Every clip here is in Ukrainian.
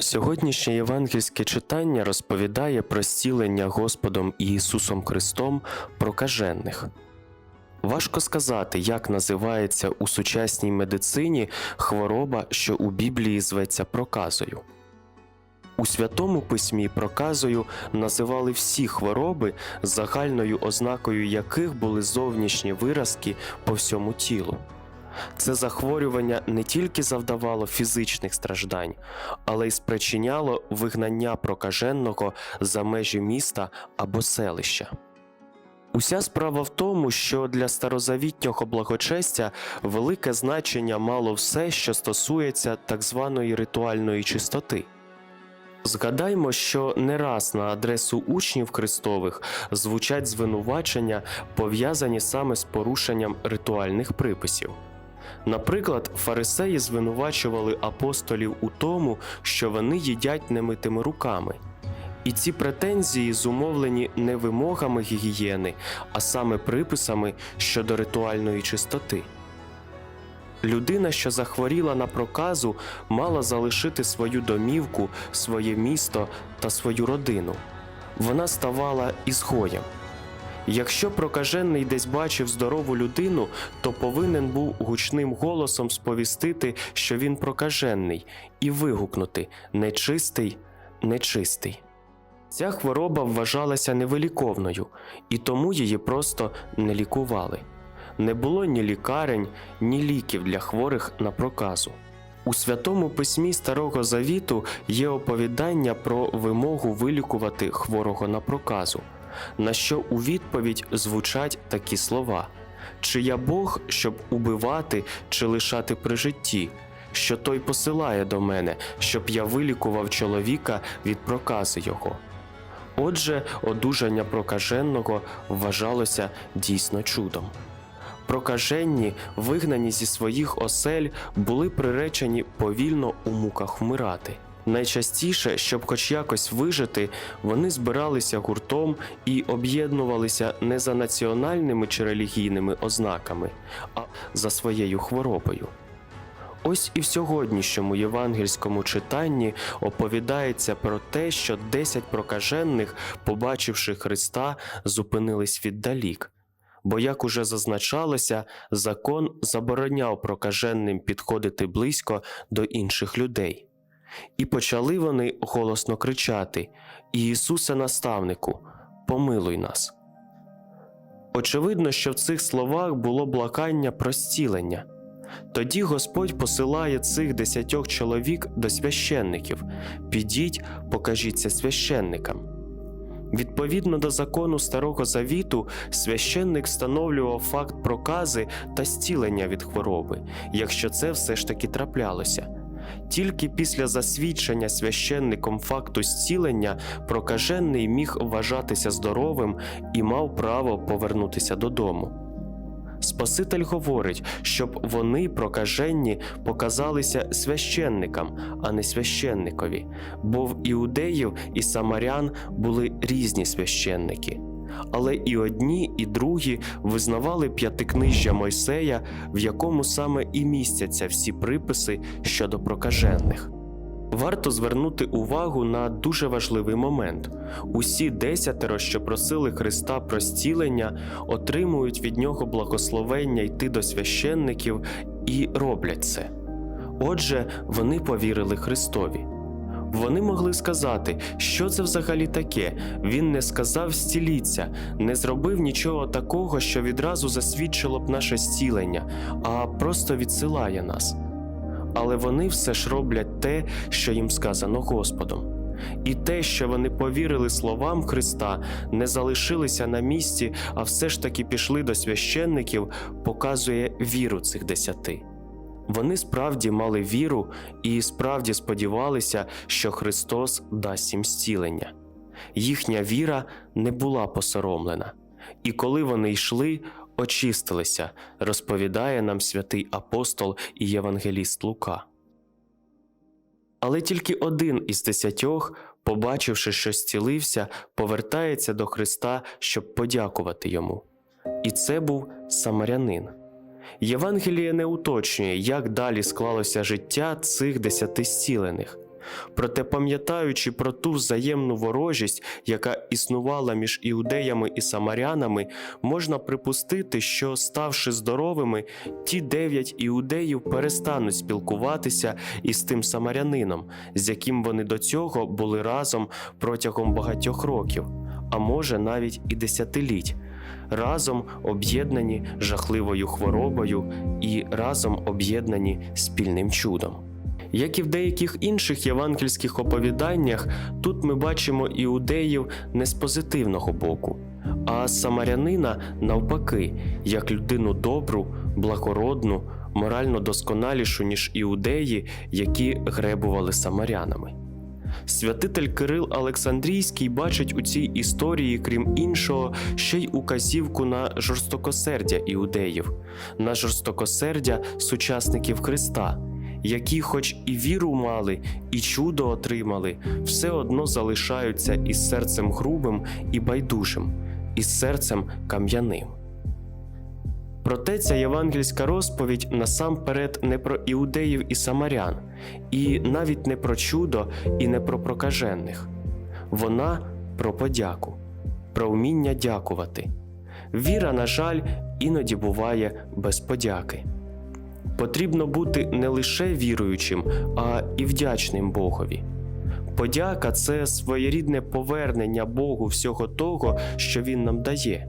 Сьогоднішнє євангельське читання розповідає про зцілення Господом Ісусом Христом прокажених. Важко сказати, як називається у сучасній медицині хвороба, що у Біблії зветься проказою. У святому письмі проказою називали всі хвороби, загальною ознакою яких були зовнішні виразки по всьому тілу. Це захворювання не тільки завдавало фізичних страждань, але й спричиняло вигнання прокаженого за межі міста або селища. Уся справа в тому, що для старозавітнього благочестя велике значення мало все, що стосується так званої ритуальної чистоти. Згадаймо, що не раз на адресу учнів Христових звучать звинувачення, пов'язані саме з порушенням ритуальних приписів. Наприклад, фарисеї звинувачували апостолів у тому, що вони їдять немитими руками. І ці претензії зумовлені не вимогами гігієни, а саме приписами щодо ритуальної чистоти. Людина, що захворіла на проказу, мала залишити свою домівку, своє місто та свою родину. Вона ставала ізгоєм. Якщо прокажений десь бачив здорову людину, то повинен був гучним голосом сповістити, що він прокажений, і вигукнути нечистий, нечистий. Ця хвороба вважалася невиліковною, і тому її просто не лікували. Не було ні лікарень, ні ліків для хворих на проказу. У святому письмі Старого Завіту є оповідання про вимогу вилікувати хворого на проказу, на що у відповідь звучать такі слова: Чи я Бог, щоб убивати чи лишати при житті, що той посилає до мене, щоб я вилікував чоловіка від прокази його. Отже, одужання прокаженого вважалося дійсно чудом. Прокаженні, вигнані зі своїх осель, були приречені повільно у муках вмирати. Найчастіше, щоб хоч якось вижити, вони збиралися гуртом і об'єднувалися не за національними чи релігійними ознаками, а за своєю хворобою. Ось і в сьогоднішньому євангельському читанні оповідається про те, що десять прокажених, побачивши Христа, зупинились віддалік. Бо, як уже зазначалося, закон забороняв прокаженним підходити близько до інших людей. І почали вони голосно кричати: Ісусе наставнику, помилуй нас. Очевидно, що в цих словах було блакання про зцілення. Тоді Господь посилає цих десятьох чоловік до священників підіть, покажіться священникам. Відповідно до закону Старого Завіту, священник встановлював факт прокази та зцілення від хвороби, якщо це все ж таки траплялося. Тільки після засвідчення священником факту зцілення прокажений міг вважатися здоровим і мав право повернутися додому. Спаситель говорить, щоб вони, прокаженні, показалися священникам, а не священникові, бо в іудеїв і самарян були різні священники. Але і одні, і другі визнавали п'ятикнижжя Мойсея, в якому саме і містяться всі приписи щодо прокажених. Варто звернути увагу на дуже важливий момент: усі десятеро, що просили Христа про зцілення, отримують від нього благословення йти до священників і роблять це. Отже, вони повірили Христові. Вони могли сказати, що це взагалі таке. Він не сказав зціліться, не зробив нічого такого, що відразу засвідчило б наше зцілення, а просто відсилає нас але вони все ж роблять те, що їм сказано Господом. І те, що вони повірили словам Христа, не залишилися на місці, а все ж таки пішли до священників, показує віру цих десяти. Вони справді мали віру і справді сподівалися, що Христос дасть їм зцілення. Їхня віра не була посоромлена, і коли вони йшли, очистилися, розповідає нам святий апостол і євангеліст Лука. Але тільки один із десятьох, побачивши, що зцілився, повертається до Христа, щоб подякувати йому. І це був самарянин. Євангеліє не уточнює, як далі склалося життя цих десяти зцілених. Проте, пам'ятаючи про ту взаємну ворожість, яка існувала між іудеями і самарянами, можна припустити, що, ставши здоровими, ті дев'ять іудеїв перестануть спілкуватися із тим самарянином, з яким вони до цього були разом протягом багатьох років, а може навіть і десятиліть, разом об'єднані жахливою хворобою і разом об'єднані спільним чудом. Як і в деяких інших євангельських оповіданнях, тут ми бачимо іудеїв не з позитивного боку, а самарянина навпаки, як людину добру, благородну, морально досконалішу, ніж іудеї, які гребували самарянами. Святитель Кирил Олександрійський бачить у цій історії, крім іншого, ще й указівку на жорстокосердя іудеїв, на жорстокосердя сучасників Христа, які, хоч і віру мали, і чудо отримали, все одно залишаються із серцем грубим і байдужим, із серцем кам'яним. Проте ця євангельська розповідь насамперед не про іудеїв і самарян, і навіть не про чудо, і не про прокажених. Вона про подяку, про вміння дякувати. Віра, на жаль, іноді буває без подяки. Потрібно бути не лише віруючим, а і вдячним Богові. Подяка це своєрідне повернення Богу всього того, що Він нам дає.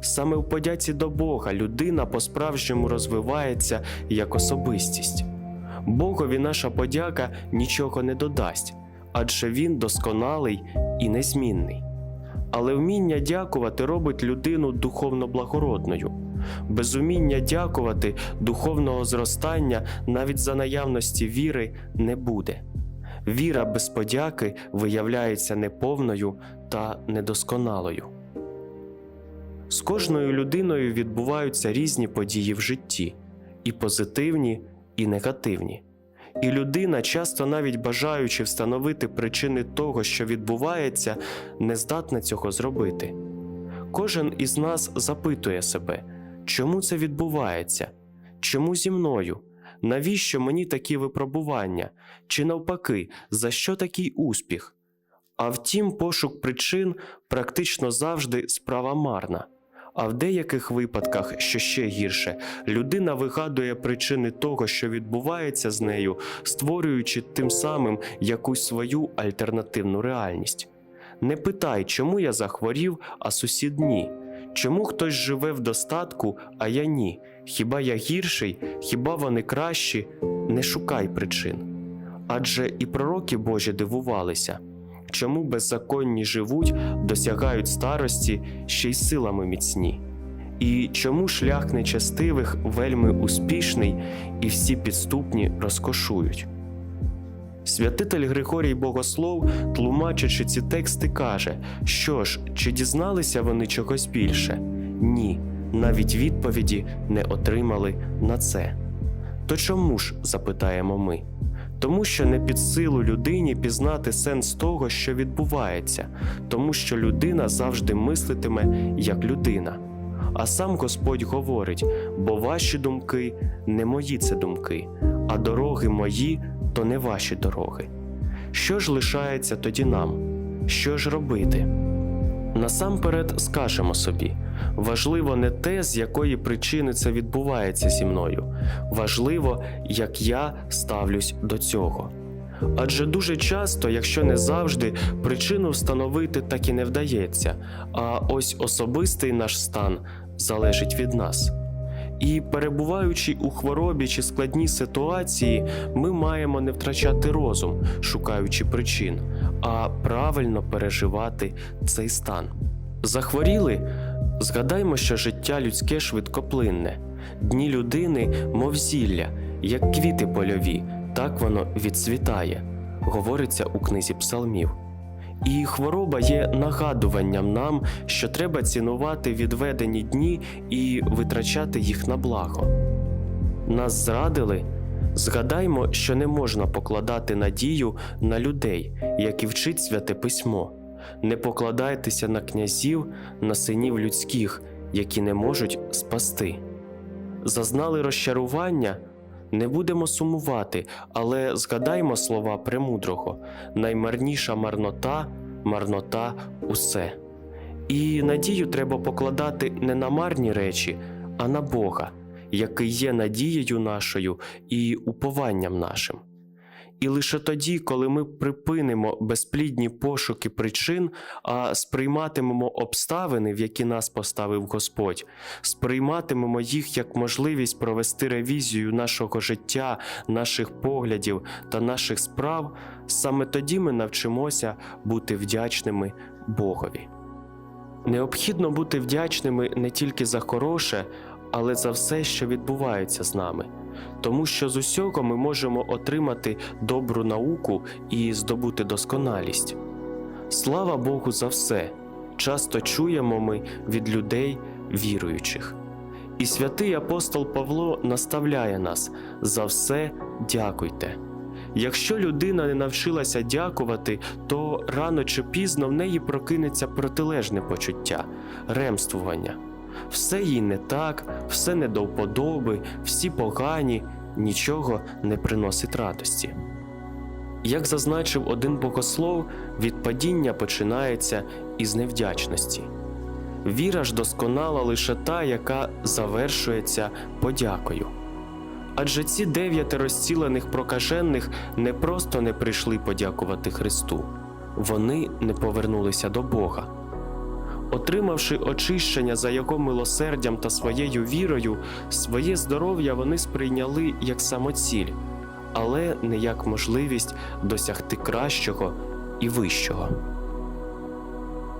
Саме в подяці до Бога людина по-справжньому розвивається як особистість. Богові наша подяка нічого не додасть, адже Він досконалий і незмінний. Але вміння дякувати робить людину духовно благородною. Без уміння дякувати духовного зростання навіть за наявності віри не буде. Віра без подяки виявляється неповною та недосконалою. З кожною людиною відбуваються різні події в житті, і позитивні, і негативні. І людина, часто навіть бажаючи встановити причини того, що відбувається, не здатна цього зробити. Кожен із нас запитує себе, чому це відбувається, чому зі мною, навіщо мені такі випробування, чи навпаки, за що такий успіх? А втім, пошук причин практично завжди справа марна. А в деяких випадках, що ще гірше, людина вигадує причини того, що відбувається з нею, створюючи тим самим якусь свою альтернативну реальність. Не питай, чому я захворів, а сусід ні. Чому хтось живе в достатку, а я ні? Хіба я гірший, хіба вони кращі? Не шукай причин. Адже і пророки Божі дивувалися чому беззаконні живуть, досягають старості ще й силами міцні, і чому шлях нечестивих вельми успішний, і всі підступні розкошують. Святитель Григорій Богослов, тлумачачи ці тексти, каже, що ж, чи дізналися вони чогось більше? Ні, навіть відповіді не отримали на це. То чому ж, запитаємо ми? Тому що не під силу людині пізнати сенс того, що відбувається, тому що людина завжди мислитиме як людина. А сам Господь говорить: бо ваші думки не мої це думки, а дороги мої то не ваші дороги. Що ж лишається тоді нам? Що ж робити? Насамперед скажемо собі: важливо не те, з якої причини це відбувається зі мною, важливо, як я ставлюсь до цього. Адже дуже часто, якщо не завжди, причину встановити так і не вдається, а ось особистий наш стан залежить від нас. І перебуваючи у хворобі чи складній ситуації, ми маємо не втрачати розум, шукаючи причин, а правильно переживати цей стан. Захворіли? Згадаймо, що життя людське швидкоплинне, дні людини, мов зілля, як квіти польові, так воно відцвітає, говориться у книзі псалмів. І хвороба є нагадуванням нам, що треба цінувати відведені дні і витрачати їх на благо. Нас зрадили. Згадаймо, що не можна покладати надію на людей, як і вчить святе письмо. Не покладайтеся на князів, на синів людських, які не можуть спасти. Зазнали розчарування, Не будемо сумувати, але згадаймо слова премудрого: наймарніша марнота, марнота усе. І надію треба покладати не на марні речі, а на Бога, який є надією нашою і упованням нашим. І лише тоді, коли ми припинимо безплідні пошуки причин, а сприйматимемо обставини, в які нас поставив Господь, сприйматимемо їх як можливість провести ревізію нашого життя, наших поглядів та наших справ, саме тоді ми навчимося бути вдячними Богові. Необхідно бути вдячними не тільки за хороше, але за все, що відбувається з нами, тому що з усього ми можемо отримати добру науку і здобути досконалість. Слава Богу за все! Часто чуємо ми від людей віруючих. І святий апостол Павло наставляє нас за все дякуйте. Якщо людина не навчилася дякувати, то рано чи пізно в неї прокинеться протилежне почуття ремствування. Все їй не так, все не до вподоби, всі погані, нічого не приносить радості. Як зазначив один богослов, відпадіння починається із невдячності. Віра ж досконала лише та, яка завершується подякою. Адже ці дев'яти розцілених прокажених не просто не прийшли подякувати Христу, вони не повернулися до Бога. Отримавши очищення за його милосердям та своєю вірою, своє здоров'я вони сприйняли як самоціль, але не як можливість досягти кращого і вищого.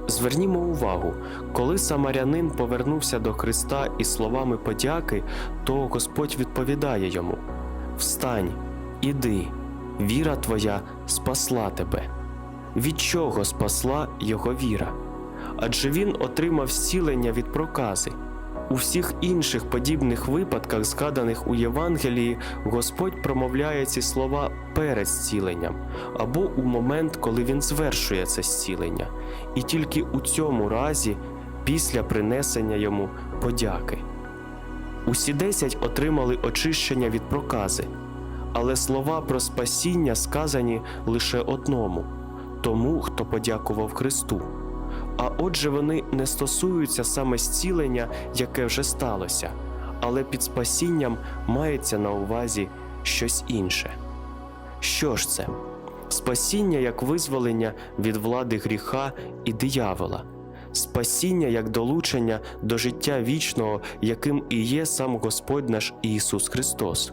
Звернімо увагу, коли самарянин повернувся до Христа із словами подяки, то Господь відповідає йому: Встань, іди, віра твоя спасла тебе. Від чого спасла його віра? Адже він отримав зцілення від прокази. У всіх інших подібних випадках, згаданих у Євангелії, Господь промовляє ці слова перед зціленням або у момент, коли він звершує це зцілення, і тільки у цьому разі після принесення йому подяки. Усі десять отримали очищення від прокази, але слова про спасіння сказані лише одному тому, хто подякував Христу. А отже, вони не стосуються саме зцілення, яке вже сталося, але під спасінням мається на увазі щось інше. Що ж це? Спасіння як визволення від влади гріха і диявола, спасіння як долучення до життя вічного, яким і є сам Господь наш Ісус Христос,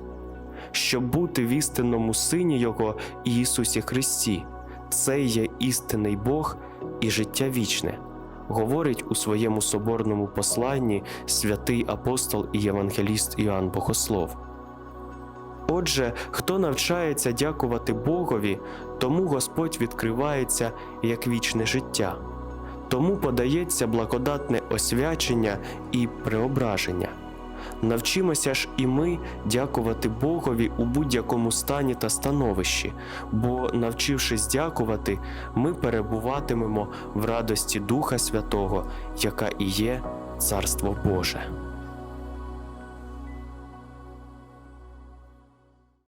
щоб бути в істинному Сині Його Ісусі Христі. Це є істинний Бог і життя вічне, говорить у своєму соборному посланні святий апостол і євангеліст Іоанн Богослов. Отже, хто навчається дякувати Богові, тому Господь відкривається як вічне життя, тому подається благодатне освячення і преображення. Навчимося ж і ми дякувати Богові у будь-якому стані та становищі, бо, навчившись дякувати, ми перебуватимемо в радості Духа Святого, яка і є Царство Боже.